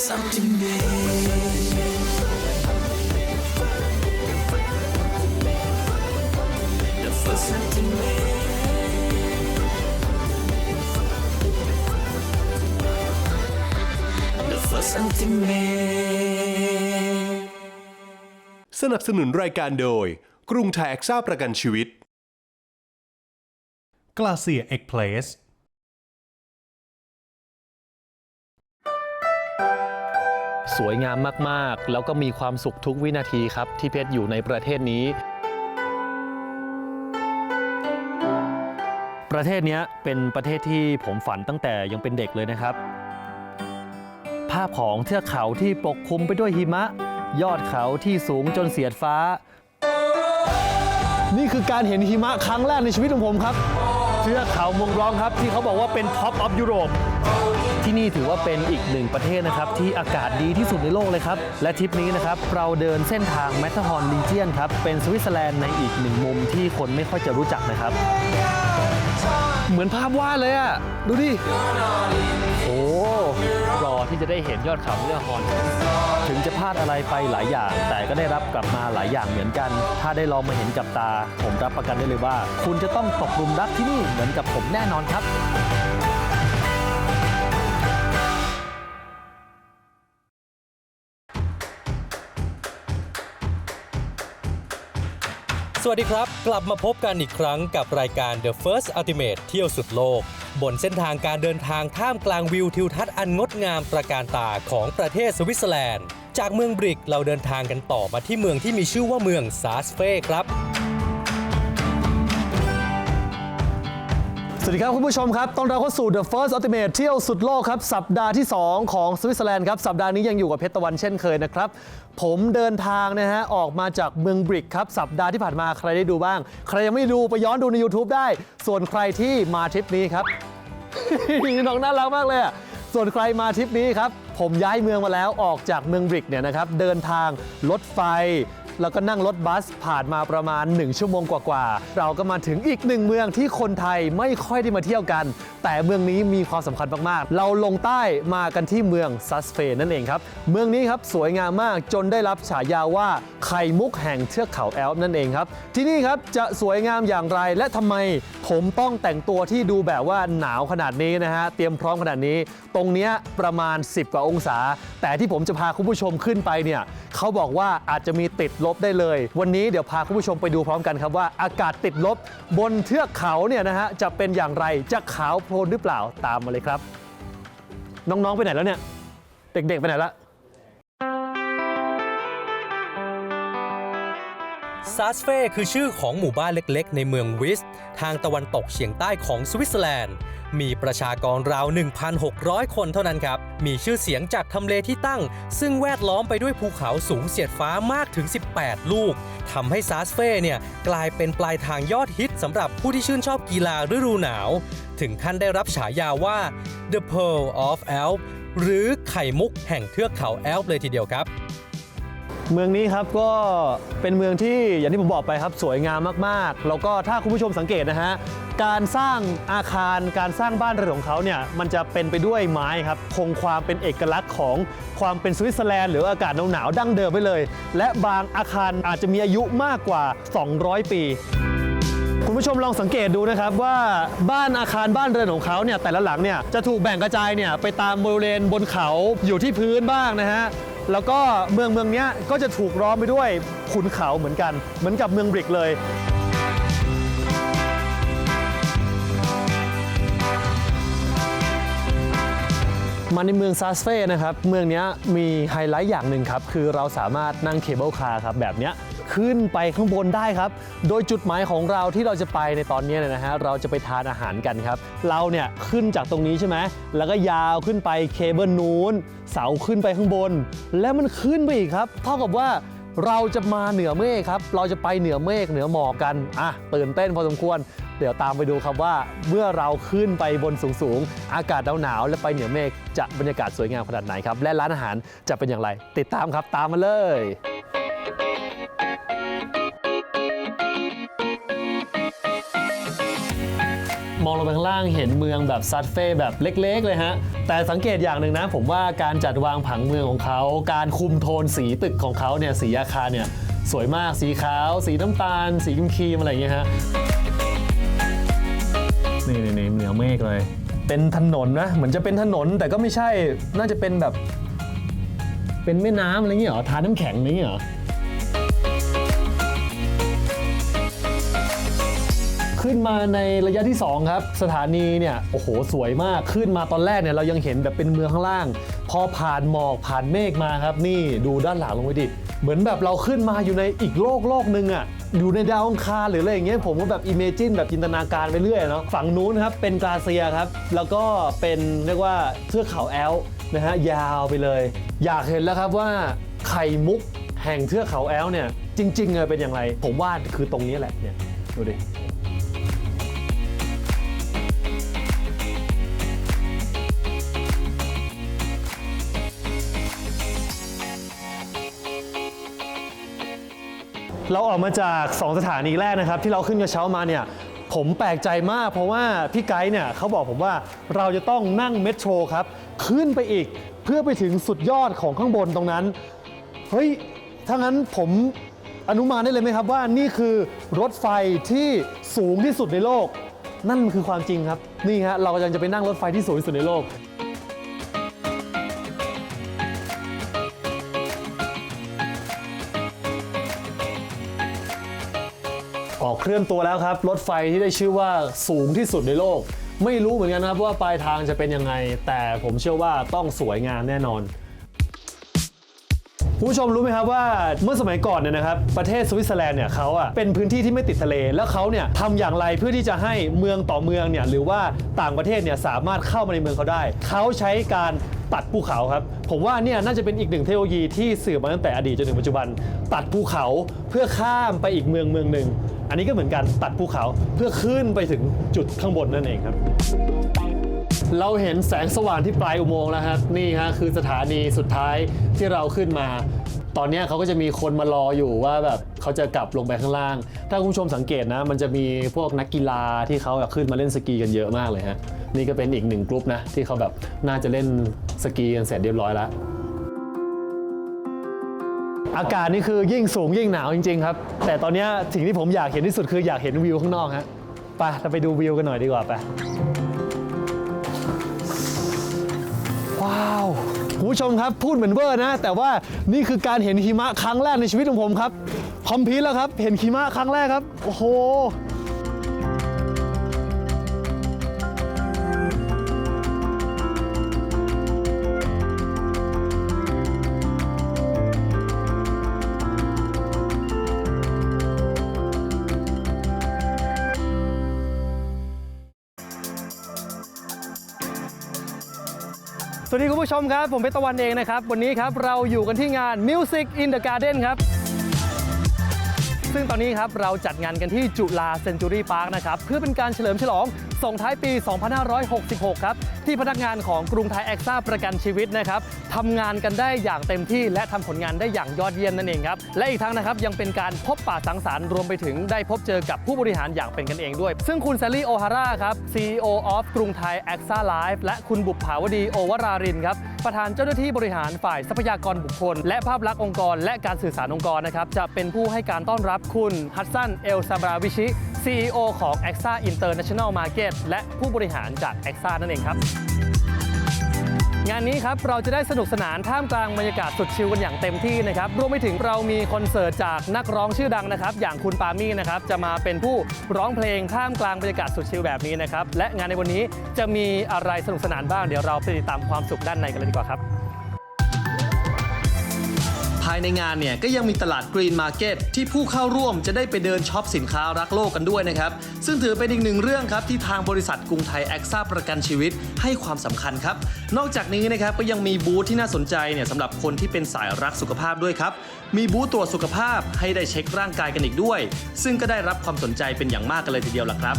The first ultimate The first ultimate The first ultimate สนับสนุนรายการโดย กรุงไทยแอคซ่าประกันชีวิต กลาเซียเอ็กเพลส สวยงามมากๆ แล้วก็มีความสุขทุกวินาทีครับ ที่เพชรอยู่ในประเทศนี้ ประเทศนี้เป็นประเทศที่ผมฝันตั้งแต่ยังเป็นเด็กเลยนะครับ ภาพของเทือกเขาที่ปกคลุมไปด้วยหิมะ ยอดเขาที่สูงจนเสียดฟ้า นี่คือการเห็นหิมะครั้งแรกในชีวิตของผมครับ เทือกเขามงร้องครับที่เขาบอกว่าเป็นท็อปออฟยุโรป ที่นี่ถือว่าเป็นอีกหนึ่งประเทศนะครับที่อากาศดีที่สุดในโลกเลยครับ และทริปนี้นะครับเราเดินเส้นทางแมทเทอร์ฮอร์นลีเจียนครับ เป็นสวิตเซอร์แลนด์ในอีกหนึ่งมุมที่คนไม่ค่อยจะรู้จักนะครับ เหมือนภาพวาดเลยอะดูดิ โอ้รอที่จะได้เห็นยอดเขาเนื้อฮอน ถึงจะพลาดอะไรไปหลายอย่าง แต่ก็ได้รับกลับมาหลายอย่างเหมือนกัน ถ้าได้ลองมาเห็นกับตา ผมรับประกันได้เลยว่า คุณจะต้องตกหลุมรักที่นี่เหมือนกับผมแน่นอนครับ สวัสดีครับ กลับมาพบกันอีกครั้งกับรายการ The First Ultimate เที่ยวสุดโลก บนเส้นทางการเดินทางท่ามกลางวิวทิวทัศน์อันงดงามประการตาของประเทศสวิตเซอร์แลนด์ จากเมืองบริกเราเดินทางกันต่อมาที่เมืองที่มีชื่อว่าเมืองซาสเฟ่ครับ สวัสดีครับคุณผู้ชมครับต้อนรับเข้าสู่ The First Ultimate เที่ยวสุดโลกครับ สัปดาห์ที่ 2 ของสวิตเซอร์แลนด์ครับ สัปดาห์นี้ยังอยู่กับเพชรตะวันเช่นเคยนะครับ ผมเดินทางนะฮะ ออกมาจากเมืองบริกครับ สัปดาห์ที่ผ่านมาใครได้ดูบ้าง ใครยังไม่ดูไปย้อนดูใน YouTube ได้ ส่วนใครที่มาทริปนี้ครับ น้องน่ารักมากเลยอะส่วนใครมาทริปนี้ครับ ผมย้ายเมืองมาแล้วออกจากเมืองบริกเนี่ยนะครับเดินทางรถไฟ แล้วก็นั่งรถบัสผ่านมาประมาณ 1 ชั่วโมงกว่าๆ เราก็มาถึงอีกหนึ่งเมืองที่คนไทยไม่ค่อยได้มาเที่ยวกัน แต่เมืองนี้มีความสำคัญมากๆ เราลงใต้มากันที่เมืองซัสเฟนนั่นเองครับ เมืองนี้ครับสวยงามมากจนได้รับฉายาว่าไข่มุกแห่งเทือกเขาแอลป์นั่นเองครับ ที่นี่ครับจะสวยงามอย่างไรและทำไมผมต้องแต่งตัวที่ดูแบบว่าหนาวขนาดนี้นะฮะเตรียมพร้อมขนาดนี้ ตรงเนี้ยประมาณ 10 กว่าองศา แต่ที่ผมจะพาคุณผู้ชมขึ้นไปเนี่ยเขาบอกว่าอาจจะมีติดลบได้เลย วันนี้เดี๋ยวพาคุณผู้ชมไปดูพร้อมกันครับว่าอากาศติดลบ บนเทือกเขาเนี่ยนะฮะจะเป็นอย่างไรจะขาวโพลนหรือเปล่าตามมาเลยครับ น้องๆไปไหนแล้วเนี่ย เด็กๆไปไหนละ ซาสเฟ่คือชื่อของหมู่บ้านเล็กๆ ในเมืองวิส ทางตะวันตกเฉียงใต้ของสวิตเซอร์แลนด์ มีประชากรราว 1,600 คนเท่านั้นครับ มีชื่อเสียงจากทำเลที่ตั้ง ซึ่งแวดล้อมไปด้วยภูเขาสูงเสียดฟ้ามากถึง 18 ลูก ทำให้ซาสเฟ่เนี่ยกลายเป็นปลายทางยอดฮิตสำหรับผู้ที่ชื่นชอบกีฬาฤดูหนาว ถึงขั้นได้รับฉายาว่า The Pearl of Alps หรือไข่มุกแห่งเทือกเขาแอลป์เลยทีเดียวครับ เมืองนี้ครับก็เป็นเมืองที่อย่างที่ผมบอกไปครับสวยงามมากๆ แล้วก็ถ้าคุณผู้ชมสังเกตนะฮะการสร้างอาคารการสร้างบ้านเรือนของเขาเนี่ยมันจะเป็นไปด้วยไม้ครับคงความเป็นเอกลักษณ์ของความเป็นสวิตเซอร์แลนด์หรืออากาศหนาวๆดั้งเดิมไว้เลย และบางอาคารอาจจะมีอายุมากกว่า 200 ปีคุณผู้ชมลองสังเกตดูนะครับว่าบ้านอาคารบ้านเรือนของเขาเนี่ยแต่ละหลังเนี่ยจะถูกแบ่งกระจายเนี่ยไปตามบริเวณบนเขาอยู่ที่พื้นบ้างนะฮะ แล้วก็เมืองเมืองนี้ก็จะถูกล้อมไปด้วยขุนเขาเหมือนกัน เหมือนกับเมืองบริกเลยมาในเมืองซาสเฟ่นะครับ เมืองนี้มีไฮไลท์อย่างหนึ่งครับ คือเราสามารถนั่งเคเบิลคาร์ครับแบบนี้ ขึ้นไปข้างบนได้ครับ โดยจุดหมายของเราที่เราจะไปในตอนนี้เนยนะฮะเราจะไปทานอาหารกันครับ เราเนี่ยขึ้นจากตรงนี้ใช่ไหมแล้วก็ยาวขึ้นไปเคเบิลนู้น เสาขึ้นไปข้างบน แล้วมันขึ้นไปอีกครับ เท่ากับว่าเราจะมาเหนือเมฆครับ เราจะไปเหนือเมฆเหนือหมอกกัน อะ ตื่นเต้นพอสมควร เดี๋ยวตามไปดูครับว่า เมื่อเราขึ้นไปบนสูงๆ อากาศหนาวๆและไปเหนือเมฆจะบรรยากาศสวยงามขนาดไหนครับ และร้านอาหารจะเป็นอย่างไร ติดตามครับ ตามมาเลย มองลงไปข้างล่างเห็นเมืองแบบซัดเฟ่แบบเล็ก ๆ เลยฮะ แต่สังเกตอย่างหนึ่งนะ ผมว่าการจัดวางผังเมืองของเขา การคุมโทนสีตึกของเขาเนี่ยสีอาคารเนี่ยสวยมากสีขาว สีน้ำตาล สีครีมอะไรอย่างเงี้ยฮะนี่นี่เหนือเมฆเลย เป็นถนนนะ เหมือนจะเป็นถนนแต่ก็ไม่ใช่น่าจะเป็นแบบ เป็นแม่น้ำอะไรเงี้ยเหรอทาน้ำแข็งอะไรเงี้ยเหรอ ขึ้นมาในระยะที่ 2 ครับ สถานีเนี่ยโอ้โหสวยมากขึ้นมาตอนแรกเนี่ยเรายังเห็นแบบเป็นเมืองข้างล่าง พอผ่านหมอกผ่านเมฆมาครับ นี่ดูด้านหลังลงไปดิเหมือนแบบเราขึ้นมาอยู่ในอีกโลกโลกหนึ่งอะอยู่ในดาวอังคารหรืออะไรอย่างเงี้ยผมก็แบบอิมเมจินแบบจินตนาการไปเรื่อยเนาะฝั่งนู้นครับเป็นกราเซียครับ แล้วก็เป็นเรียกว่าเทือกเขาแอลนะฮะยาวไปเลย อยากเห็นแล้วครับว่าไข่มุกแห่งเทือกเขาแอลเนี่ยจริงๆเลยเป็นอย่างไร ผมว่าคือตรงนี้แหละเนี่ยดูดิ เราออกมาจาก 2 สถานีแรกนะครับ ที่เราขึ้นกระเช้ามาเนี่ยผมแปลกใจมากเพราะว่าพี่ไกด์เนี่ยเขาบอกผมว่าเราจะต้องนั่งเมโทรครับ ขึ้นไปอีกเพื่อไปถึงสุดยอดของข้างบนตรงนั้น เฮ้ย ถ้างั้นผมอนุมานได้เลยไหมครับว่านี่คือรถไฟที่สูงที่สุดในโลก นั่นคือความจริงครับ นี่ฮะเรากำลังจะไปนั่งรถไฟที่สูงที่สุดในโลก เคลื่อนตัวแล้วครับ รถไฟที่ได้ชื่อว่าสูงที่สุดในโลก ไม่รู้เหมือนกันนะครับว่าปลายทางจะเป็นยังไง แต่ผมเชื่อว่าต้องสวยงามแน่นอนคุณผู้ชมรู้ไหมครับว่าเมื่อสมัยก่อนเนี่ยนะครับประเทศสวิตเซอร์แลนด์เนี่ยเขาอะเป็นพื้นที่ที่ไม่ติดทะเล แล้วเขาเนี่ยทำอย่างไรเพื่อที่จะให้เมืองต่อเมืองเนี่ยหรือว่าต่างประเทศเนี่ยสามารถเข้ามาในเมืองเขาได้ เขาใช้การตัดภูเขาครับ ผมว่าเนี่ยน่าจะเป็นอีกหนึ่งเทคโนโลยีที่สืบมาตั้งแต่อดีตจนถึงปัจจุบัน ตัดภูเขาเพื่อข้ามไปอีกเมืองเมืองหนึ่ง อันนี้ก็เหมือนกันตัดภูเขาเพื่อขึ้นไปถึงจุดข้างบนนั่นเองครับ เราเห็นแสงสว่างที่ปลายอุโมงค์แล้วครับนี่ฮะคือสถานีสุดท้ายที่เราขึ้นมา ตอนนี้เขาก็จะมีคนมารออยู่ว่าแบบเขาจะกลับลงไปข้างล่าง ถ้าคุณผู้ชมสังเกตนะ มันจะมีพวกนักกีฬาที่เขาแบบขึ้นมาเล่นสกีกันเยอะมากเลยฮะนี่ก็เป็นอีกหนึ่งกลุ่มนะที่เขาแบบน่าจะเล่นสกีกันเสร็จเรียบร้อยแล้ว อากาศนี่คือยิ่งสูงยิ่งหนาวจริง ๆ ครับ แต่ตอนนี้สิ่งที่ผมอยากเห็นที่สุดคืออยากเห็นวิวข้างนอกฮะไปเราไปดูวิวกันหน่อยดีกว่าไปว้าวคุณผู้ชมครับพูดเหมือนเวอร์นะ แต่ว่านี่คือการเห็นหิมะครั้งแรกในชีวิตของผมครับคอมพิวแล้วครับ เห็นหิมะครั้งแรกครับ โอ้โห สวัสดีคุณผู้ชมครับ ผมเพชรตะวันเองนะครับ วันนี้ครับเราอยู่กันที่งาน Music in the Garden ครับ ซึ่งตอนนี้ครับเราจัดงานกันที่จุฬาเซนจูรี่พาร์คนะครับ เพื่อเป็นการเฉลิมฉลอง ส่งท้ายปี 2566 ครับ ที่พนักงานของกรุงไทยแอคซ่าประกันชีวิตนะครับทำงานกันได้อย่างเต็มที่และทำผลงานได้อย่างยอดเยี่ยมนั่นเองครับ และอีกทั้งนะครับยังเป็นการพบปะสังสรรค์รวมไปถึงได้พบเจอกับผู้บริหารอย่างเป็นกันเองด้วย ซึ่งคุณแซลลี่โอฮาร่าครับ CEO of กรุงไทยแอคซ่าไลฟ์และคุณบุปผาวดีโอวรารินครับประธานเจ้าหน้าที่บริหารฝ่ายทรัพยากรบุคคล และภาพลักษณ์องค์กร และการสื่อสารองค์กรนะครับจะเป็นผู้ให้การต้อนรับคุณฮัตสันเอลซาบราวิชิ CEO ของ a x a International Market และผู้บริหารจาก a x a นั่นเองครับ งานนี้ครับเราจะได้สนุกสนานท่ามกลางบรรยากาศสุดชิลกันอย่างเต็มที่นะครับรวมไปถึงเรามีคอนเสิร์ตจากนักร้องชื่อดังนะครับ อย่างคุณปามี่นะครับจะมาเป็นผู้ร้องเพลงท่ามกลางบรรยากาศสุดชิลแบบนี้นะครับและงานในวันนี้จะมีอะไรสนุกสนานบ้างเดี๋ยวเราไปติดตามความสุขด้านในกันเลยดีกว่าครับายในงานเนี่ยก็ยังมีตลาดกรีนมาร์เก็ตที่ผู้เข้าร่วมจะได้ไปเดินช็อปสินค้ารักโลกกันด้วยนะครับ ซึ่งถือเป็นอีกหนึ่งเรื่องครับที่ทางบริษัทกรุงไทยแอคซ่าประกันชีวิตให้ความสำคัญครับ นอกจากนี้นะครับก็ยังมีบูธที่น่าสนใจเนี่ยสำหรับคนที่เป็นสายรักสุขภาพด้วยครับ มีบูธตรวจสุขภาพให้ได้เช็คร่างกายกันอีกด้วย ซึ่งก็ได้รับความสนใจเป็นอย่างมากกันเลยทีเดียวล่ะครับ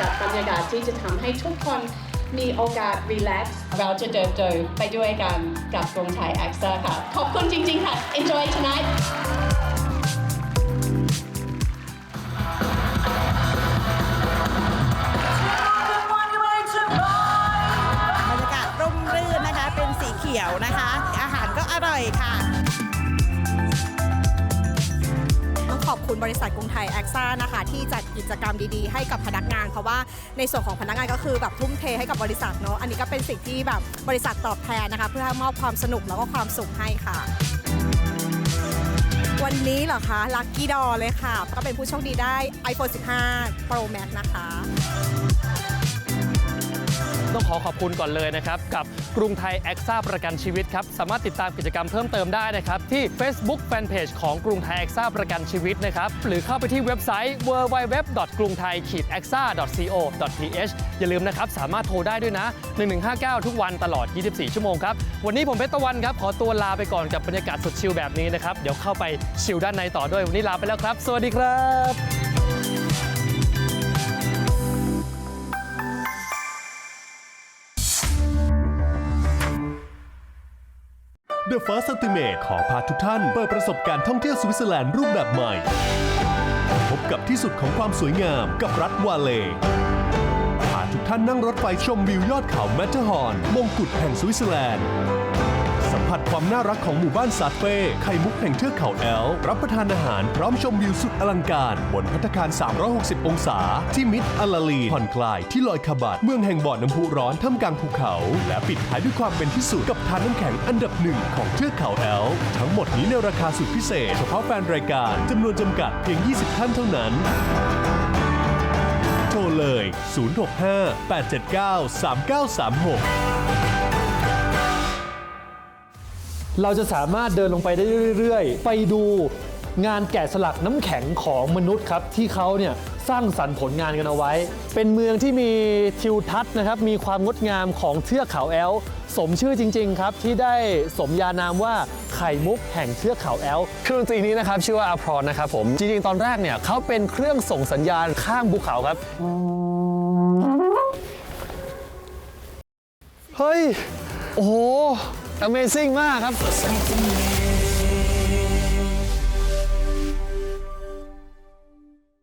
จัดบรรยากาศที่จะทำให้ทุกคนมีโอกาสรีแลกซ์เราจะเดินเดินไปด้วยกันกับกรุงไทยแอคเซอร์ค่ะ ขอบคุณจริง ๆ ค่ะ enjoy tonight บริษัทกรุงไทยแอคซ่านะคะที่จัดกิจกรรมดีๆ ให้กับพนักงาน เพราะว่าในส่วนของพนักงานก็คือแบบทุ่มเทให้กับบริษัทเนาะอันนี้ก็เป็นสิ่งที่แบบบริษัทตอบแทนนะคะ เพื่อมอบความสนุกแล้วก็ความสุขให้ค่ะวันนี้เหรอคะลัคกี้ดอเลยค่ะ ก็เป็นผู้โชคดีได้ iPhone 15 Pro Max นะคะ ต้องขอขอบคุณก่อนเลยนะครับ กับกรุงไทยแอคซ่าประกันชีวิตครับ สามารถติดตามกิจกรรมเพิ่มเติมได้นะครับ ที่ Facebook Fanpage ของกรุงไทยแอคซ่าประกันชีวิตนะครับ หรือเข้าไปที่เว็บไซต์ www. กรุงไทย a x a co th อย่าลืมนะครับ สามารถโทรได้ด้วยนะ 1159 ทุกวันตลอด 24 ชั่วโมงครับ วันนี้ผมเพชรตะวันครับ ขอตัวลาไปก่อนกับบรรยากาศสุดชิลแบบนี้นะครับ เดี๋ยวเข้าไปชิลด้านในต่อด้วย วันนี้ลาไปแล้วครับ สวัสดีครับ The First Ultimate ขอพาทุกท่านเปิดประสบการณ์ท่องเที่ยวสวิตเซอร์แลนด์รูปแบบใหม่ พบกับที่สุดของความสวยงามกับรัฐวาเลพาทุกท่านนั่งรถไฟชมวิวยอดเขาแมตเทอร์ฮอร์นมงกุฎแห่งสวิตเซอร์แลนด์ ความน่ารักของหมู่บ้านซาเฟ่ไข่มุกแห่งเทือกเขาแอล รับประทานอาหารพร้อมชมวิวสุดอลังการ บนพัตตาคาร 360 องศา ที่มิดอัลาลีผ่อนคลายที่ลอยคาบัดเมืองแห่งบ่อน้ำพุร้อนท่ามกลางภูเขา และปิดท้ายด้วยความเป็นที่สุดกับทานน้ำแข็งอันดับหนึ่งของเทือกเขาแอล ทั้งหมดนี้ในราคาสุดพิเศษ เฉพาะแฟนรายการจำนวนจำกัดเพียง 20 ท่านเท่านั้นโทรเลย 065 879 3936 เราจะสามารถเดินลงไปได้เรื่อยๆ ไปดูงานแกะสลักน้ำแข็งของมนุษย์ครับ ที่เขาเนี่ยสร้างสรรค์ผลงานกันเอาไว้ เป็นเมืองที่มีทิวทัศน์นะครับ มีความงดงามของเทือกเขาแอลป์สมชื่อจริง ๆ ครับ ที่ได้สมญานามว่าไข่มุกแห่งเทือกเขาแอลป์เครื่องดนตรีนี้นะครับชื่อว่าอาพรอนนะครับผมจริงๆตอนแรกเนี่ยเขาเป็นเครื่องส่งสัญญาณข้ามภูเขาครับเฮ้ยโอ้โห Amazing มากครับ